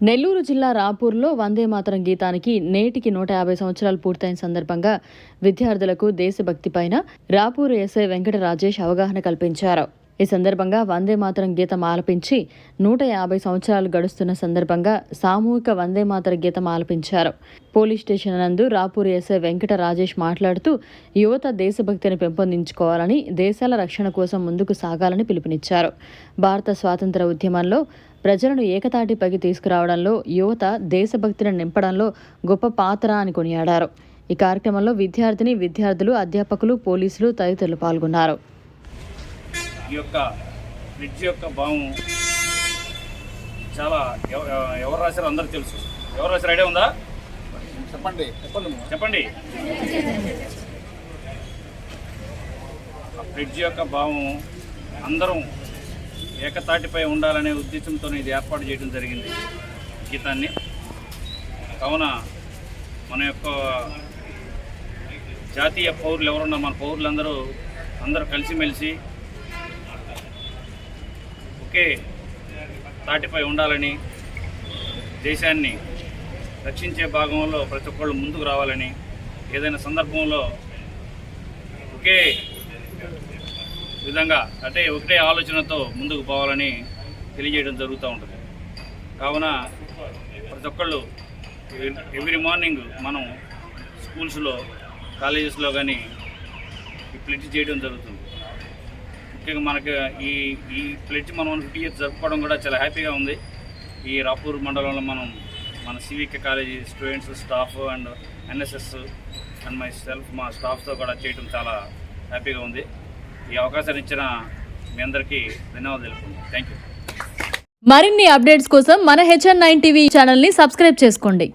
నెల్లూరు జిల్లా రాపూర్లో వందే మాతరం గీతానికి నేటికి నూట యాభై సంవత్సరాలు పూర్తయిన సందర్భంగా విద్యార్థులకు దేశభక్తిపైన రాపూర్ ఎస్ఐ వెంకట రాజేష్ అవగాహన కల్పించారు. ఈ సందర్భంగా వందే మాతరం గీతం ఆలపించి నూట యాభై సంవత్సరాలు గడుస్తున్న సందర్భంగా సామూహిక వందే మాతర గీతం ఆలపించారు. పోలీస్ స్టేషన్ నందు రాపూర్ ఎస్ఐ వెంకట రాజేష్ మాట్లాడుతూ యువత దేశభక్తిని పెంపొందించుకోవాలని దేశాల రక్షణ కోసం ముందుకు సాగాలని పిలుపునిచ్చారు. భారత స్వాతంత్ర ఉద్యమంలో ప్రజలను ఏకతాటిపైకి తీసుకురావడంలో యువత దేశభక్తిని నింపడంలో గొప్ప పాత్ర అని కొనియాడారు. ఈ కార్యక్రమంలో విద్యార్థిని విద్యార్థులు అధ్యాపకులు పోలీసులు తదితరులు పాల్గొన్నారు. ఈ యొక్క బ్రిడ్జ్ యొక్క భావం చాలా ఎవ- ఎవరు రాశారో అందరూ తెలుసు. ఎవరు రాశారు? ఐడియా ఉందా? చెప్పండి. చెప్పండి ఆ బ్రిడ్జ్ యొక్క భావం అందరం ఏకతాటిపై ఉండాలనే ఉద్దేశంతో ఇది ఏర్పాటు చేయడం జరిగింది. గీతాన్ని. కావున మన యొక్క జాతీయ పౌరులు ఎవరున్నా మన పౌరులందరూ అందరూ కలిసిమెలిసి ఒకే తాటిపై ఉండాలని దేశాన్ని రక్షించే భాగంలో ప్రతి ఒక్కళ్ళు ముందుకు రావాలని ఏదైనా సందర్భంలో ఒకే విధంగా అంటే ఒకటే ఆలోచనతో ముందుకు పోవాలని తెలియజేయడం జరుగుతూ ఉంటుంది. కావున ప్రతి ఒక్కళ్ళు ఎవ్రీ మార్నింగ్ మనం స్కూల్స్లో కాలేజెస్లో కానీ ఈ చేయడం జరుగుతుంది. ముఖ్యంగా మనకు ఈ ఈ ప్లెడ్జ్ మనం ఫిఫ్టీ ఇయర్స్ జరుపుకోవడం కూడా చాలా హ్యాపీగా ఉంది. ఈ రాపూర్ మండలంలో మనం మన civic college students staff and NSS and my self మా స్టాఫ్తో కూడా చేయడం చాలా హ్యాపీగా ఉంది. ఈ అవకాశాన్ని ఇచ్చిన మీ అందరికీ ధన్యవాదాలు తెలుపుకుంటాను థ్యాంక్ యూ మరిన్ని అప్డేట్స్ కోసం మన హెచ్ఎన్ నైన్ టీవీ ఛానల్ని సబ్స్క్రైబ్ చేసుకోండి.